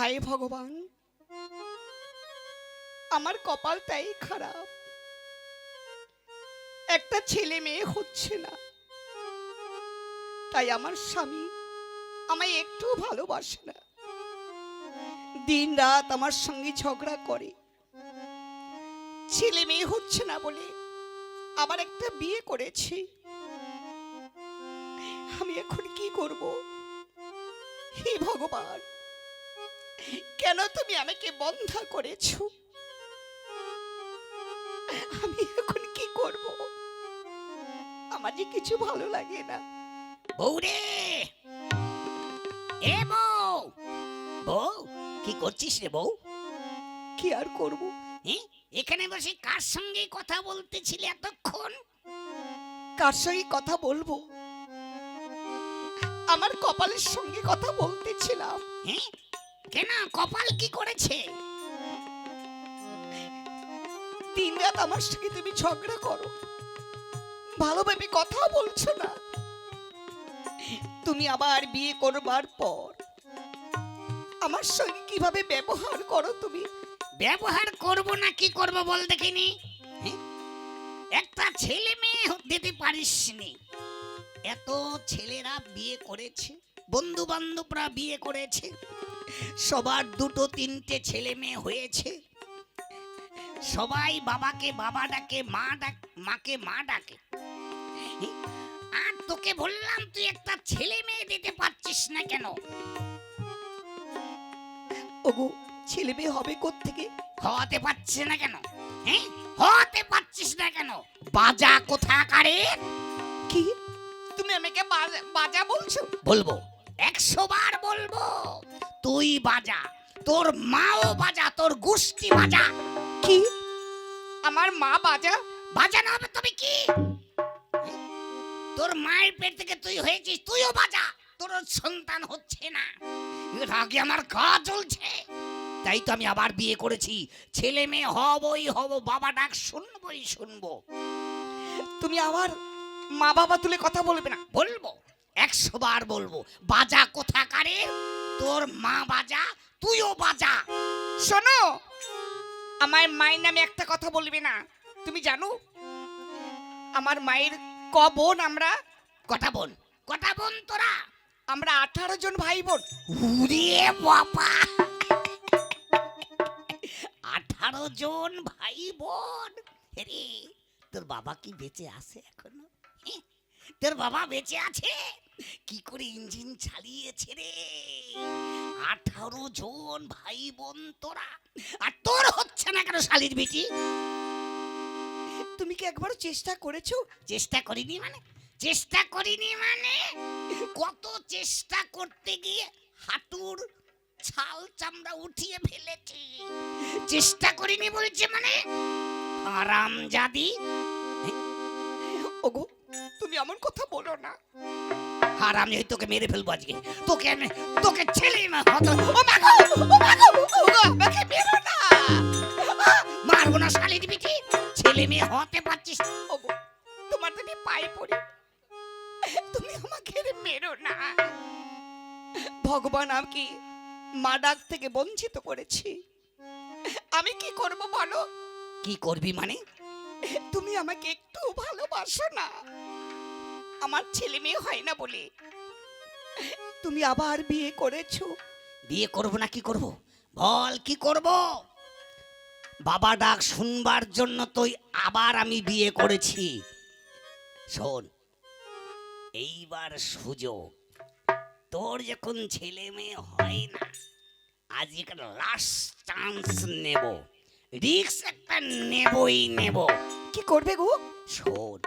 হায় ভগবান। আমার কপালটাই খারাপ। একটা ছেলে মেয়ে হচ্ছে না। তাই আমার স্বামী আমায় একটু ভালোবাসে না। দিন রাত আমার সঙ্গে ঝগড়া করে। ছেলে মেয়ে হচ্ছে না বলে আবার একটা বিয়ে করেছি। আমি এখন কি করব? হে ভগবান! কেন তুমি আমাকে বন্ধ করেছ? আমি এখন কি করব? আমার যে কিছু ভালো লাগে না। বউ রে এ বউ! বউ কি করছিস রে বউ? কি আর করব? এখানে বসে কার সঙ্গে কথা বলতেছিলে এতক্ষণ? কার সঙ্গে কথা বলব? আমার কপালের সঙ্গে কথা বলতেছিলাম। হ্যাঁ কেন কপাল কি করেছে? দিন রাত আমার সঙ্গে তুমি ঝগড়া করো। ভালোভাবে কথা বলছো না। তুমি আবার বিয়ে করবার পর আমার সঙ্গে কীভাবে ব্যবহার করো তুমি? ব্যবহার করব না কি করব বল দেখিনি? একটা ছেলে মেয়ে দিতে পারিস নি। এত ছেলেরা বিয়ে করেছে বন্ধু বান্ধবরা বিয়ে করেছে সবার দুটো তিনটে ছেলে মেয়ে হয়েছে। সবাই বাবাকে বাবা ডাকে মা ডাক মাকে মা ডাকে? আর তোকে বললাম তুই একটা ছেলে মেয়ে দিতে পারছিস না কেন? ওগো ছেলে মেয়ে হবে থেকে হতে পারছিস না কেন? হ্যাঁ হতে পারছিস না কেন? বাজা কোথাকারে? কি? তুমি আমাকে বাজা- বাজা বলছো? বলব একশো বার বলব। তুই বাজা। তোর মাও বাজা তোর গোষ্ঠী বাজা। কি? আমার মা বাজা? বাজা না হবে তবে কি? তোর মায়ের পেট থেকে তুই হয়েছিস তুইও বাজা। তোর সন্তান হচ্ছে না। এর আগে আমার গা জ্বলছে। তাই তো আমি আবার বিয়ে করেছি। ছেলে মেয়ে হবই হব বাবা ডাক শুনবই শুনব। তুমি আমার মা বাবা তুলে কথা বলবে না। বলব। একশো বার বলব, বাজা কোথাকারে? তোর মা বাজা, তুইও বাজা। শোনো আমার মায়ের নামে একটা কথা বলবে না। তুমি জানো, আমার মায়ের ক বোন আমরা? কটা বোন? কটা বোন তোরা? আমরা আঠারো জন ভাই বোন আঠারো জন ভাই বোন তোর বাবা কি বেঁচে আছে এখনও? তোর বাবা বেঁচে আছে। কি করে ইঞ্জিন চালিয়েছে রে? আঠারো জন ভাই বোন তোরা। আর তোর হচ্ছে না কেন শালির বেটি? তুমি কি একবারও চেষ্টা করেছ? চেষ্টা করিনি মানে? চেষ্টা করিনি মানে? কত চেষ্টা করতে গিয়ে হাঁটুর ছাল চামড়া উঠিয়ে ফেলেছি। চেষ্টা করিনি বলছে মানে? আরাম জাদি ওগো তুমি এমন কথা বলো না। হারাম এই তোকে মেরে ফেলব আজকে। তোকে আমি তোকে ছেলে না হতো ও মা গো ও মা গো ওগো আমাকে মেরো না। মারবো না শালির বিটি ছেলে মেয়ে হতে পারছিস। তোমার তুমি পায়ে পড়ি তুমি আমাকে মেরো না। ভগবান আমাকে মা ডাক থেকে বঞ্চিত করেছি। আমি কি করব বলো? কি করবি মানে? তুমি আমাকে একটু ভালোবাসো না। আমার ছেলে মেয়ে হয় না বলে। তুমি আবার বিয়ে করেছ। বিয়ে করব না, কি করব? বল, কি করব? বাবা ডাক শুনবার জন্য তুই আবার আমি বিয়ে করেছি। শোন, এইবার সুযোগ তোর যখন ছেলে মেয়ে হয় না, আজ একটা লাস্ট চান্স নেব। রিক্স একটা নেবই নেব। কি করবে গো? শোন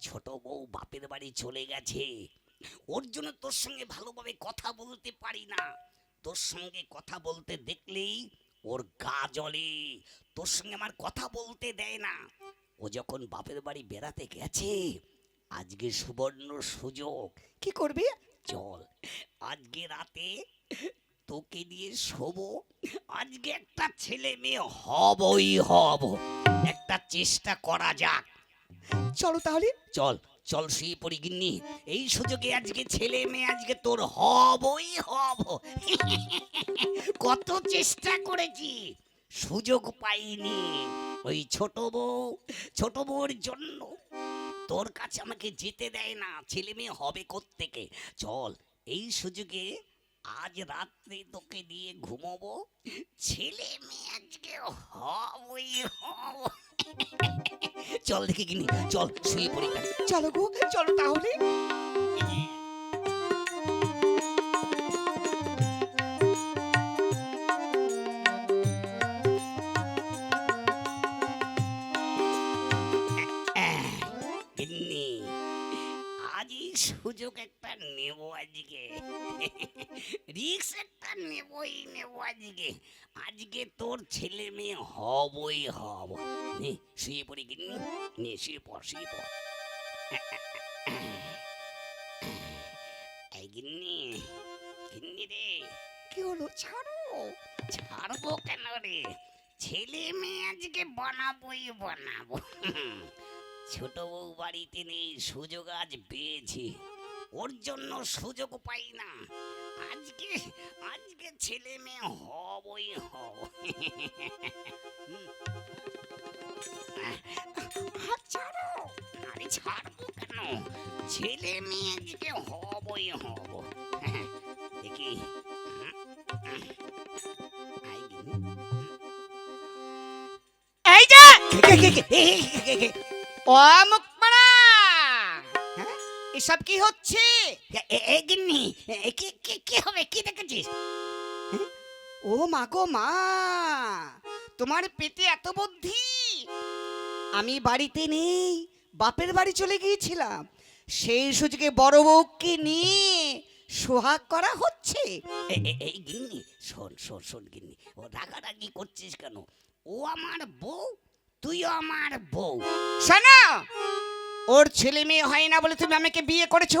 ছোট বউ বাপের বাড়ি চলে গেছে। ওর জন্য তোর সঙ্গে ভালোভাবে কথা বলতে পারি না। তোর সঙ্গে কথা বলতে দেখলেই ওর গা জ্বলে। তোর সঙ্গে আমার কথা বলতে দেয় না। ও যখন বাপের বাড়ি বেড়াতে গেছে আজকে সুবর্ণ সুযোগ। কি করবে? চল আজকে রাতে তোকে দিয়ে শোবো। আজকে একটা ছেলে মেয়ে হবই হব। একটা চেষ্টা করা যাক। চলো তাহলে। চল চল শুয়ে পড়ি গিন্নি। এই সুযোগে আজকে ছেলে মেয়ে আজকে তোর হবই হব। কত চেষ্টা করেছি। সুযোগ পাইনি। ওই ছোট বউ, ছোট বউর জন্য তোর কাছে আমাকে যেতে দেয় না। ছেলে মেয়ে হবে থেকে চল, এই সুযোগে আজ রাত্রে তোকে নিয়ে ঘুমোবো। ছেলে মেয়ে আজকে হবই হব চল দেখে কিনি চল শুয়ে পড়ি চলো গো চলো তাহলে। সুযোগ একটা নেব আজকে রিক্স একটা নেবই নেব আজকে আজকে তোর ছেলে মেয়ে হবই হব শুয়ে পড়ি গিন্নি নে শুয়ে পড় শুয়ে পড় গিন্নি গিন্নি রে কি হলো ছাড়ো ছাড়বো কেন রে ছেলে মেয়ে আজকে বানাবোই বানাবো ছোট বউ বাড়িতে নেই সুযোগ আজ পেয়েছি ওর জন্য সুযোগ পাই না। আজকে আজকে ছেলে মেয়ে হবই হব। ছাড়ো। আরে ছাড়বো কেন? ছেলে মেয়ে আজকে হবই হব। দেখি। এই যে! ও? এসব কি হচ্ছে? এ, এ, এ, গিন্নি, এ, কি কি কি হবে? কি দেখেছিস? ও মা গো মা তোমার পেটে এত বুদ্ধি? আমি বাড়িতে নেই বাপের বাড়ি চলে গিয়েছিলাম। সেই সুযোগে বড় বউকে নিয়ে সোহাগ করা হচ্ছে। এই গিন্নি শোন শোন শোন গিন্নি ও রাগারাগি করছিস কেন? ও আমার বউ তুইও আমার বউ। শোনো ওর ছেলে মেয়ে হয় না বলে তুমি আমাকে বিয়ে করেছ?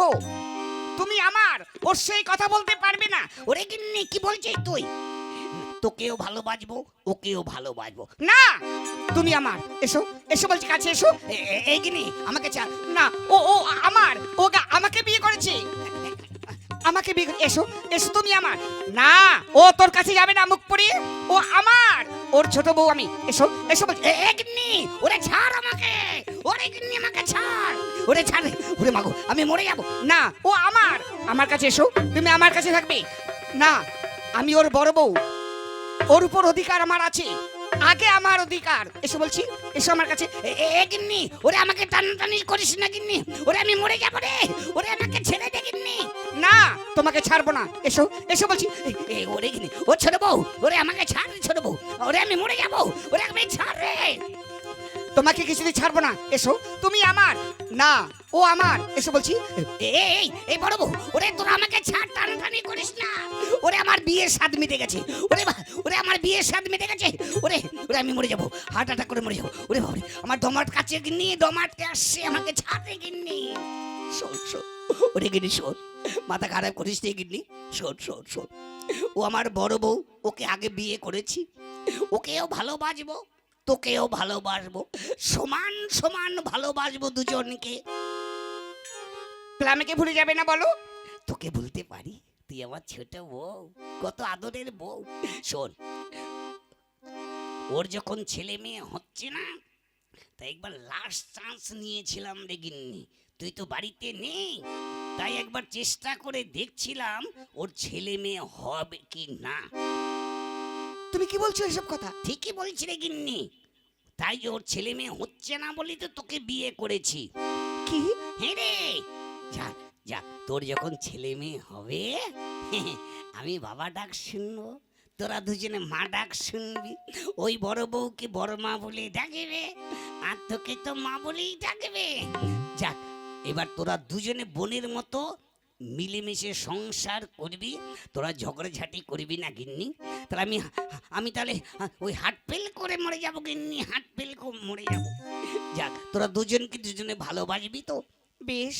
তুমি আমার, ওর সেই কথা বলতে পারবে না। ওরে গিন্নি, কি বলছিস তুই? তোকেও ভালোবাসবো, ওকেও ভালোবাসবো। না, তুমি আমার। এসো এসো বলছি, কাছে এসো। এই গিন্নি, আমাকে চা না, ও ও, আমার, ও আমাকে বিয়ে করেছে। আমাকে এসো এসো তুমি আমার। না, ও তোর কাছে যাবে না মুখ পড়িয়ে ও আমার। ওর ছোট বউ আমি। এসো এসো বলছি ওরে ছাড় আমাকে। ওরে গিন্নি আমাকে ছাড়। ওরে ছাড় ওরে মাগো, আমি মরে যাব। না, ও আমার। আমার কাছে এসো, তুমি আমার কাছে থাকবে। না, আমি ওর বড় বউ। ওর উপর অধিকার আমার আছে। আগে আমার অধিকার। এসো বলছি এসো আমার কাছে। এ, গিন্নি ওরে আমাকে টানাটানি করিস না গিন্নি। ওরে আমি মরে যাব রে। ওরে আমাকে ছেড়ে দে গিন্নি। না তোমাকে ছাড়বো না। এসো এসো বলছি। এ, ওরে গিন্নি ও ছোট বউ ওরে আমাকে ছাড় ছোট বউ। ওরে আমি মরে যাব। ওরে আমি ছাড় রে। তোমাকে কিছুদিন ছাড়বো না। এসো, তুমি আমার। না, ও আমার। এসো বলছি। এই এই বড় বউ, ওরে তোরা আমাকে ছাড়, টানাটানি করিস না। ওরে আমার বিয়ের স্বাদ মিটে গেছে। ওরে ওরে আমার বিয়ের স্বাদ মিটে গেছে। ওরে ওরে আমি মরে যাব। হার্ট অ্যাটাক করে মরে যাব। ওরে বাবারে, আমার দমাট কাছে গিন্নি, দমাটকে আসছে আমাকে ছাড় রে গিন্নি। শোন শোন, ওরে গিন্নি, শোন, মাথা খারাপ করিস রে গিন্নি। শোন শোন শোন, ও আমার বড় বউ, ওকে আগে বিয়ে করেছি। ওকেও ভালোবাসবো। তোকেও ভালোবাসবো। সমান সমান ভালোবাসবো দুজনকে। তাহলে আমাকে ভুলে যাবে না বলো? তোকে বলতে পারি তুই আমার ছোট বউ কত আদরের বউ। শোন ওর যখন ছেলে মেয়ে হচ্ছে না তাই একবার লাস্ট চান্স নিয়েছিলাম রে গিন্নি। তুই তো বাড়িতে নেই তাই একবার চেষ্টা করে দেখছিলাম ওর ছেলে মেয়ে হবে কি না। তুমি কি বলছো এসব কথা? ঠিকই বলছি রে গিন্নি। তাই ওর ছেলে মেয়ে হচ্ছে না বলি তো তোকে বিয়ে করেছি। কি? হ্যাঁ রে। যা যা তোর যখন ছেলে মেয়ে হবে আমি বাবা ডাক শুনব তোরা দুজনে মা ডাক শুনবি ওই বড় বউকে বড় মা বলে ডাকবে আর তোকে তো মা বলেই ডাকবে। যাক এবার তোরা দুজনে বোনের মতো মিলেমিশে সংসার করবি? তোরা ঝগড়াঝাটি করবি না গিন্নি? তাহলে আমি আমি তাহলে ওই হাট ফেল করে মরে যাব গিন্নি হাট ফেল করে মরে যাব। যাক তোরা দুজনকে দুজনে ভালোবাসবি তো? বেশ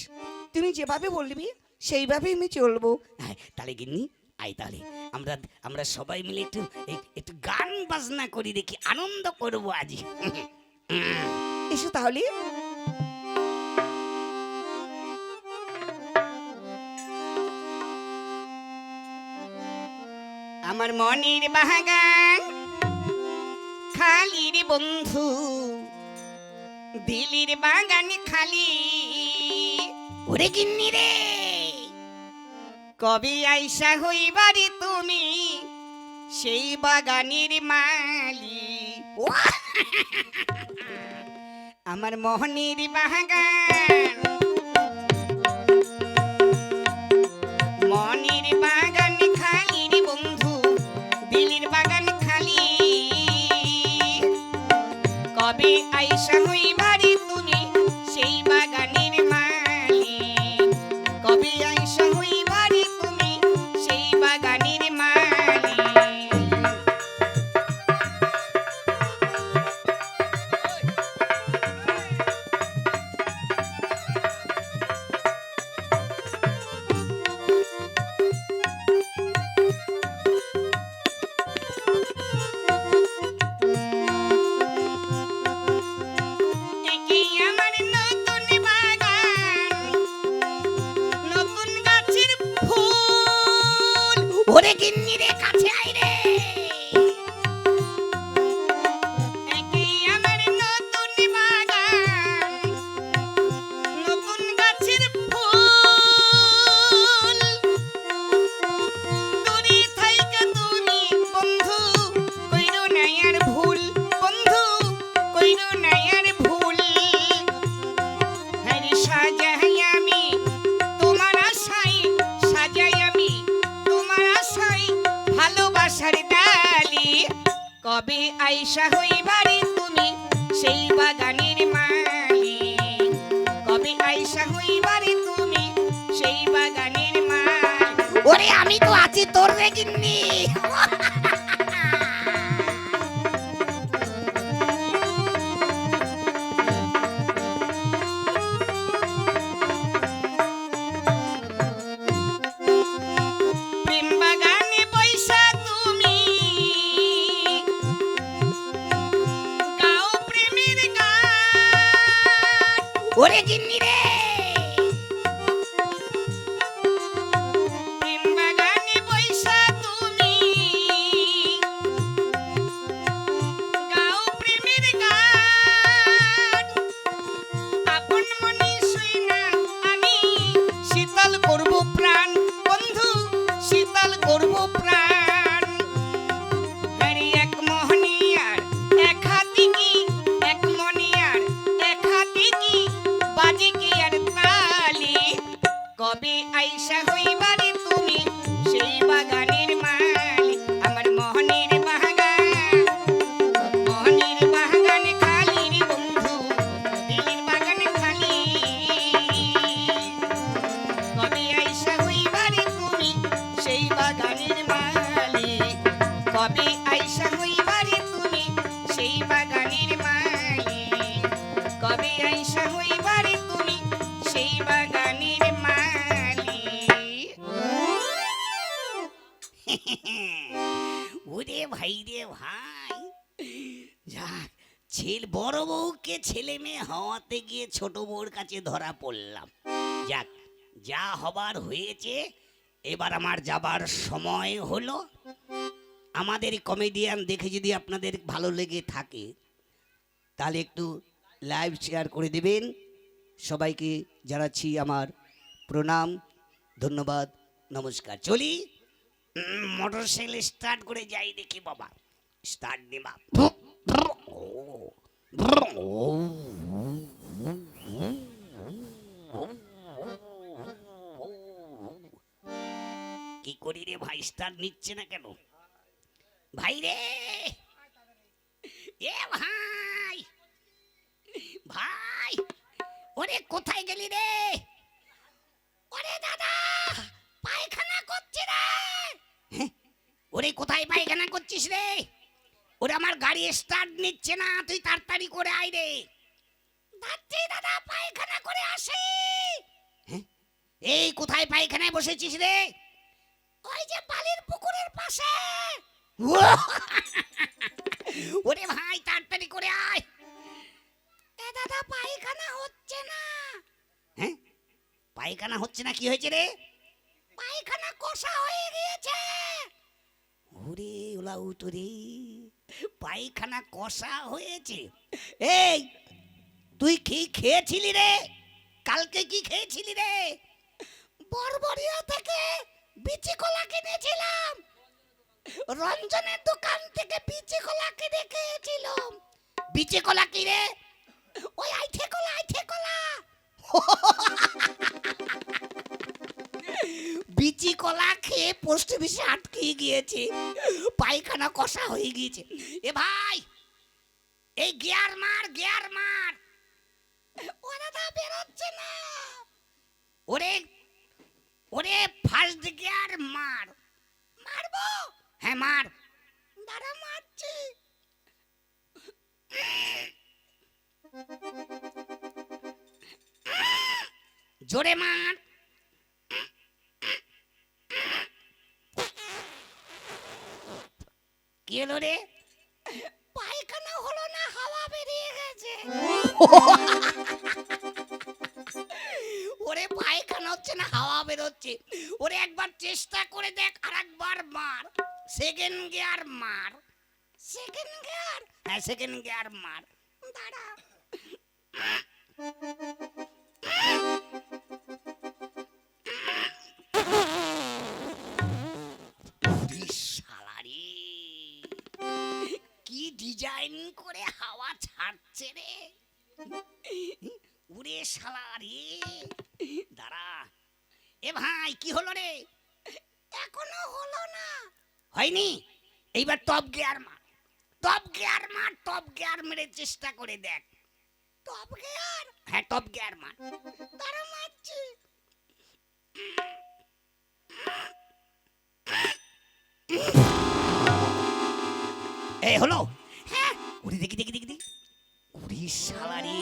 তুমি যেভাবে বলবি সেইভাবেই আমি চলবো। হ্যাঁ, তাহলে গিন্নি আই তাহলে। আমরা আমরা সবাই মিলে একটু একটু গান বাজনা করি দেখি আনন্দ করব আজ। এসো তাহলে। আমার মনের বাগান। খালি রে বন্ধু, দিলির বাগান খালি। ওরে গিন্নি রে, কবি আইসা হইবারে তুমি? সেই বাগানের মালি আমার মোহনের বাগান। কবে আইসা ওরে ভাই রে ভাই। যাক, ছেলে বড় বউকে ছেলে মেয়ে হওয়াতে গিয়ে ছোট বউর কাছে ধরা পড়লাম। যাক, যা হবার হয়েছে, এবার আমার যাবার সময় হলো। আমাদের কমেডিয়ান দেখে যদি আপনাদের ভালো লেগে থাকে, তাহলে একটু লাইভ শেয়ার করে দেবেন। সবাইকে জানাচ্ছি আমার প্রণাম, ধন্যবাদ, নমস্কার। চলি, মোটর সাইকেল স্টার্ট করে যাই দেখি বাবা। স্টার্ট দিবা কি করি রে ভাই স্টার্ট নিচ্ছে না কেন? ভাই রে! এ ভাই! ভাই, ওরে কোথায় গেলি রে? ওরে দাদা, পায়খানা করছে রে? ওরে কোথায় পায়খানা করছিস রে? ওরে আমার গাড়ি স্টার্ট নিচ্ছে না, তুই তাড়াতাড়ি করে আয় রে। যাচ্ছি দাদা, পায়খানা করে আসি? এই কোথায় পায়খানায় বসেছিস রে? ওই যে বালির পুকুরের পাশে। ওরে ভাই, তাড়াতাড়ি করে আয়। এ দাদা পায়খানা হচ্ছে না। হ্যাঁ পায়খানা হচ্ছে না কি হয়েছে রে? পায়খানা কষা হয়ে গিয়েছে। ও ওলা উতরে পায়খানা কষা হয়েছে। এই তুই কি খেয়েছিলি রে? কালকে কি খেয়েছিলি রে? বরবরিয়া থেকে বিচি কলা কিনেছিলাম। রঞ্জনের দোকান থেকে বিচি কলা কিনে খেয়েছিলাম। বিচি কলা কি রে? ওই আইঠে কলা আইঠে কলা বিচি কলা খেয়ে পোস্ট অফিসে আটকে গিয়েছে। পায়খানা কষা হয়ে গিয়েছে। এ ভাই, এই গিয়ার মার গিয়ার মার। ওরা তা বেরোচ্ছে না। ওরে জোরে মার। কি হলো রে? পায়খানা হলো না হাওয়া বেরিয়ে গেছে। ওরে পায়খানা হচ্ছে না হাওয়া বেরোচ্ছে। ওরে একবার চেষ্টা করে দেখ আর একবার মার। সেকেন্ড গিয়ার মার। সেকেন্ড গিয়ার হ্যাঁ সেকেন্ড গিয়ার মার। দাঁড়া। ডিজাইন করে হাওয়া ছাড়ছে রে। উড়ে শালা রে। দাঁড়া। এ ভাই, কি হলো রে? এখনও হলো না। হয়নি? এইবার টপ গিয়ার মার। টপ গিয়ার মার, টপ গিয়ার মেরে চেষ্টা করে দেখ। Top gear? হ্যাঁ টপ গিয়ার মার। দাঁড়া মারছি। এই, হলো? উড়ি দেখি দেখি দেখি দেখি। উড়ি শালারে।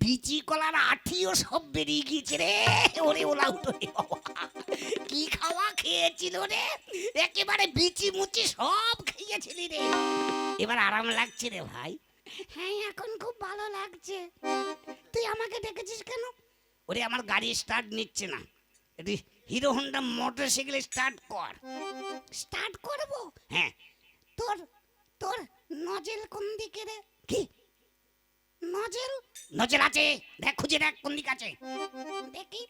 বিচি কলার আঠিও সব বেরিয়ে গিয়েছে রে। ওরে ওলা উঠো রে কি খাওয়া খেয়েছিল রে? একেবারে বিচি মুচি সব খেয়েছিলি রে। এবার আরাম লাগছে রে ভাই। হ্যাঁ এখন খুব ভালো লাগছে। তুই আমাকে ডেকেছিস কেন? ওরে আমার গাড়ি স্টার্ট নিচ্ছে না। একটু Hero Honda motorcycle start কর। স্টার্ট করব? হ্যাঁ। তোর তোর নজেল কোন দিকে রে? কি? নজেল? নজেল আছে। দেখ, খুঁজে দেখ কোন আছে। দেখি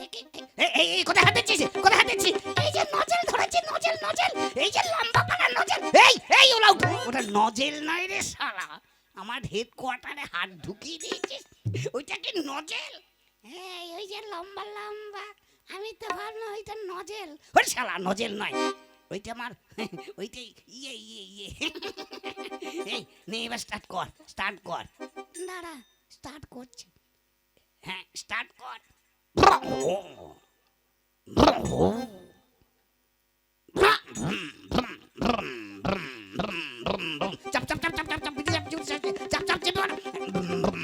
দেখি এই এই কোথায় হাত দিচ্ছিস? কোথায় হাত দিচ্ছিস? এই যে নজেল নজেল নজেল। এই যে লম্বা পালা নজেল। এই এই। ওটা নজেল নয় রে শালা। আমার হেড কোয়ার্টারে হাত ঢুকিয়ে দিয়েছিস। ওইটা কি নজেল? এই, ওই যে লম্বা লম্বা। আমি তো ভাবলাম ওইটা নজেল। ওই শালা, নজেল নয়। ওইটা আমার ওইটাই ইয়ে ইয়ে ইয়ে এই নে এবার স্টার্ট কর স্টার্ট কর দাঁড়া স্টার্ট করছি হ্যাঁ স্টার্ট কর চাপ চাপ চাপ চাপ চাপ চাপ চাপ চাপ চাপ চাপ চাপ চাপ